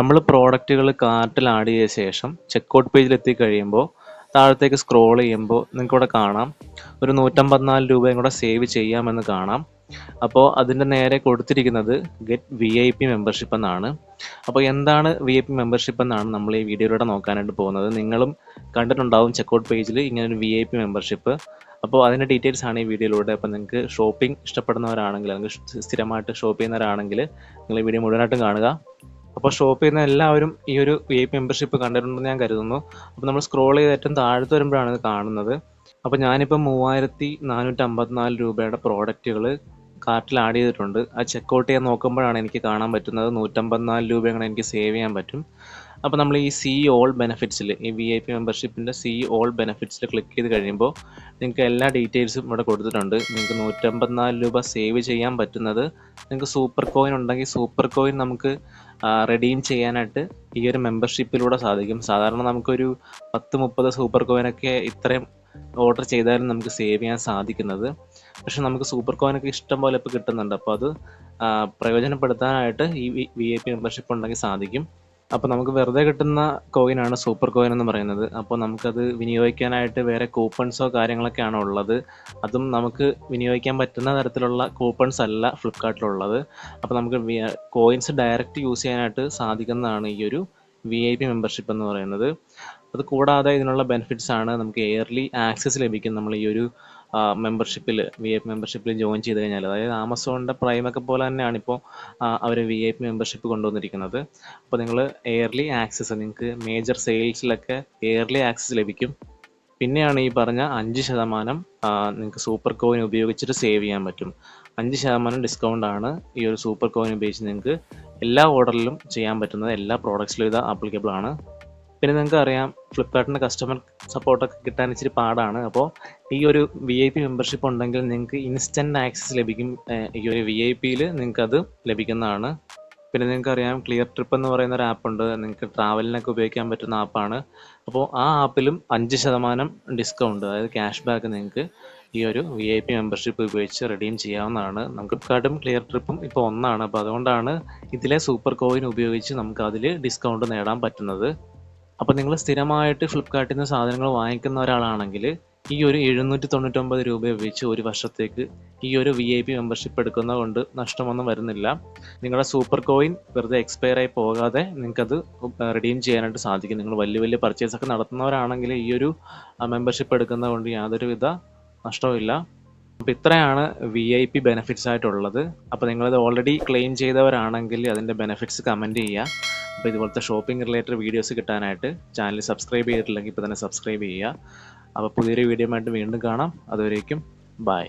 നമ്മൾ പ്രോഡക്റ്റുകൾ കാർട്ടിൽ ആഡ് ചെയ്ത ശേഷം ചെക്കൗട്ട് പേജിൽ എത്തിക്കഴിയുമ്പോൾ താഴത്തേക്ക് സ്ക്രോൾ ചെയ്യുമ്പോൾ നിങ്ങൾക്ക് ഇവിടെ കാണാം. ഒരു നൂറ്റമ്പത്തിനാല് രൂപയും കൂടെ സേവ് ചെയ്യാമെന്ന് കാണാം. അപ്പോൾ അതിന്റെ നേരെ കൊടുത്തിരിക്കുന്നത് get V I P membership എന്നാണ്. അപ്പോൾ എന്താണ് വി ഐ പി മെമ്പർഷിപ്പ് എന്നാണ് നമ്മൾ ഈ വീഡിയോയിലൂടെ നോക്കാനായിട്ട് പോകുന്നത്. നിങ്ങളും കണ്ടിട്ടുണ്ടാവും ചെക്കൗട്ട് പേജിൽ ഇങ്ങനെ ഒരു വി ഐ പി മെമ്പർഷിപ്പ് അപ്പോൾ അതിന്റെ ഡീറ്റെയിൽസ് ആണ് ഈ വീഡിയോയിലൂടെ. അപ്പോൾ നിങ്ങൾക്ക് ഷോപ്പിംഗ് ഇഷ്ടപ്പെടുന്നവരാണെങ്കിൽ അല്ലെങ്കിൽ സ്ഥിരമായിട്ട് ഷോപ്പ് ചെയ്യുന്നവരാണെങ്കിൽ നിങ്ങൾ ഈ വീഡിയോ മുഴുവനായിട്ടും കാണുക. അപ്പോൾ ഷോപ്പ് ചെയ്യുന്ന എല്ലാവരും ഈ ഒരു വി ഐ പി മെമ്പർഷിപ്പ് കണ്ടിട്ടുണ്ടെന്ന് ഞാൻ കരുതുന്നു. അപ്പോൾ നമ്മൾ സ്ക്രോൾ ചെയ്ത് ഏറ്റവും താഴത്ത് വരുമ്പോഴാണ് ഇത് കാണുന്നത്. അപ്പോൾ ഞാനിപ്പോൾ മൂവായിരത്തി നാനൂറ്റി അമ്പത്തിനാല് രൂപയുടെ പ്രോഡക്റ്റുകൾ കാർട്ടിൽ ആഡ് ചെയ്തിട്ടുണ്ട്. ആ ചെക്കൗട്ട് ചെയ്യാൻ നോക്കുമ്പോഴാണ് എനിക്ക് കാണാൻ പറ്റുന്നത്. നൂറ്റമ്പത്തിനാല് രൂപയാണ് എനിക്ക് സേവ് ചെയ്യാൻ പറ്റും. അപ്പോൾ നമ്മൾ ഈ സി ഓൾ ബെനിഫിറ്റ്സിൽ ഈ വി ഐ പി മെമ്പർഷിപ്പിന്റെ സി ഓൾ ബെനിഫിറ്റ്സിൽ ക്ലിക്ക് ചെയ്ത് കഴിയുമ്പോൾ നിങ്ങൾക്ക് എല്ലാ ഡീറ്റെയിൽസും ഇവിടെ കൊടുത്തിട്ടുണ്ട്. നിങ്ങൾക്ക് നൂറ്റമ്പത്തിനാല് രൂപ സേവ് ചെയ്യാൻ പറ്റുന്നത്. നിങ്ങൾക്ക് സൂപ്പർ കോയിൻ ഉണ്ടെങ്കിൽ സൂപ്പർ കോയിൻ നമുക്ക് റെഡീം ചെയ്യാനായിട്ട് ഈ ഒരു മെമ്പർഷിപ്പിലൂടെ സാധിക്കും. സാധാരണ നമുക്കൊരു പത്ത് മുപ്പത് സൂപ്പർ കോയിനൊക്കെ ഇത്രയും ഓർഡർ ചെയ്താലും നമുക്ക് സേവ് ചെയ്യാൻ സാധിക്കുന്നത്. പക്ഷെ നമുക്ക് സൂപ്പർ കോയിനൊക്കെ ഇഷ്ടം പോലെ ഇപ്പോൾ കിട്ടുന്നുണ്ട്. അപ്പോൾ അത് പ്രയോജനപ്പെടുത്താനായിട്ട് ഈ വി ഐ പി മെമ്പർഷിപ്പ് ഉണ്ടെങ്കിൽ സാധിക്കും. അപ്പോൾ നമുക്ക് വെറുതെ കിട്ടുന്ന കോയിനാണ് സൂപ്പർ കോയിൻ എന്ന് പറയുന്നത്. അപ്പോൾ നമുക്കത് വിനിയോഗിക്കാനായിട്ട് വേറെ കൂപ്പൺസോ കാര്യങ്ങളൊക്കെയാണ് ഉള്ളത്. അതും നമുക്ക് വിനിയോഗിക്കാൻ പറ്റുന്ന തരത്തിലുള്ള കൂപ്പൺസ് അല്ല ഫ്ലിപ്കാർട്ടിലുള്ളത്. അപ്പോൾ നമുക്ക് കോയിൻസ് ഡയറക്റ്റ് യൂസ് ചെയ്യാനായിട്ട് സാധിക്കുന്നതാണ് ഈ ഒരു വി ഐ പി മെമ്പർഷിപ്പ് എന്ന് പറയുന്നത്. അത് കൂടാതെ ഇതിനുള്ള ബെനിഫിറ്റ്സ് ആണ് നമുക്ക് എയർലി ആക്സസ് ലഭിക്കും. നമ്മൾ ഈ ഒരു മെമ്പർഷിപ്പിൽ വി ഐ പി മെമ്പർഷിപ്പിൽ ജോയിൻ ചെയ്ത് കഴിഞ്ഞാൽ അതായത് ആമസോണിന്റെ പ്രൈമൊക്കെ പോലെ തന്നെയാണ് ഇപ്പോൾ അവർ വി ഐ പി മെമ്പർഷിപ്പ് കൊണ്ടുവന്നിരിക്കുന്നത്. അപ്പോൾ നിങ്ങൾ എയർലി ആക്സസ് നിങ്ങൾക്ക് മേജർ സെയിൽസിലൊക്കെ എയർലി ആക്സസ് ലഭിക്കും. പിന്നെയാണ് ഈ പറഞ്ഞ അഞ്ച് ശതമാനം നിങ്ങൾക്ക് സൂപ്പർ കോയിൻ ഉപയോഗിച്ചിട്ട് സേവ് ചെയ്യാൻ പറ്റും. അഞ്ച് ശതമാനം ഡിസ്കൗണ്ട് ആണ് ഈ ഒരു സൂപ്പർ കോയിൻ ഉപയോഗിച്ച് നിങ്ങൾക്ക് എല്ലാ ഓർഡറിലും ചെയ്യാൻ പറ്റുന്നത്. എല്ലാ പ്രോഡക്ട്സിലും ഇത് ആപ്ലിക്കബിൾ ആണ്. പിന്നെ നിങ്ങൾക്ക് അറിയാം ഫ്ലിപ്കാർട്ടിന്റെ കസ്റ്റമർ സപ്പോർട്ടൊക്കെ കിട്ടാൻ ഇച്ചിരി പാടാണ്. അപ്പോൾ ഈ ഒരു വി ഐ പി മെമ്പർഷിപ്പ് ഉണ്ടെങ്കിൽ നിങ്ങൾക്ക് ഇൻസ്റ്റന്റ് ആക്സസ് ലഭിക്കും. ഈ ഒരു വി ഐ പിയിൽ നിങ്ങൾക്കത് ലഭിക്കുന്നതാണ്. പിന്നെ നിങ്ങൾക്ക് അറിയാം ക്ലിയർ ട്രിപ്പ് എന്ന് പറയുന്ന ഒരു ആപ്പ് ഉണ്ട്. നിങ്ങൾക്ക് ട്രാവലിനൊക്കെ ഉപയോഗിക്കാൻ പറ്റുന്ന ആപ്പാണ് അപ്പോൾ ആ ആപ്പിലും അഞ്ച് ശതമാനം ഡിസ്കൗണ്ട് അതായത് ക്യാഷ് ബാക്ക് നിങ്ങൾക്ക് ഈ ഒരു വി ഐ പി മെമ്പർഷിപ്പ് ഉപയോഗിച്ച് റെഡീം ചെയ്യാവുന്നതാണ്. നമുക്ക് ഫ്ലിപ്കാർട്ടും ക്ലിയർ ട്രിപ്പും ഇപ്പോൾ ഒന്നാണ്. അപ്പോൾ അതുകൊണ്ടാണ് ഇതിലെ സൂപ്പർ കോയിൻ ഉപയോഗിച്ച് നമുക്ക് അതിൽ ഡിസ്കൗണ്ട് നേടാൻ പറ്റുന്നത്. അപ്പോൾ നിങ്ങൾ സ്ഥിരമായിട്ട് ഫ്ലിപ്കാർട്ടിൽ നിന്ന് സാധനങ്ങൾ വാങ്ങിക്കുന്ന ഒരാളാണെങ്കിൽ ഈ ഒരു എഴുന്നൂറ്റി തൊണ്ണൂറ്റൊമ്പത് രൂപ ഉപയോഗിച്ച് ഒരു വർഷത്തേക്ക് ഈ ഒരു വി ഐ പി മെമ്പർഷിപ്പ് എടുക്കുന്നത് കൊണ്ട് നഷ്ടമൊന്നും വരുന്നില്ല. നിങ്ങളുടെ സൂപ്പർ കോയിൻ വെറുതെ എക്സ്പയർ ആയി പോകാതെ നിങ്ങൾക്കത് റിഡീം ചെയ്യാനായിട്ട് സാധിക്കും. നിങ്ങൾ വലിയ വലിയ പർച്ചേസ് ഒക്കെ നടത്തുന്നവരാണെങ്കിൽ ഈ ഒരു മെമ്പർഷിപ്പ് എടുക്കുന്നത് കൊണ്ട് യാതൊരുവിധ നഷ്ടവുമില്ല. അപ്പോൾ ഇത്രയാണ് വി ഐ പി ബെനിഫിറ്റ്സ് ആയിട്ടുള്ളത്. അപ്പോൾ നിങ്ങളത് ഓൾറെഡി ക്ലെയിം ചെയ്തവരാണെങ്കിൽ അതിന്റെ ബെനിഫിറ്റ്സ് കമന്റ് ചെയ്യുക അപ്പോൾ ഇതുപോലത്തെ ഷോപ്പിംഗ് റിലേറ്റഡ് വീഡിയോസ് കിട്ടാനായിട്ട് ചാനൽ സബ്സ്ക്രൈബ് ചെയ്തിട്ടില്ലെങ്കിൽ ഇപ്പോൾ തന്നെ സബ്സ്ക്രൈബ് ചെയ്യുക അപ്പോൾ പുതിയൊരു വീഡിയോ ആയിട്ട് വീണ്ടും കാണാം. അതുവരേക്കും ബൈ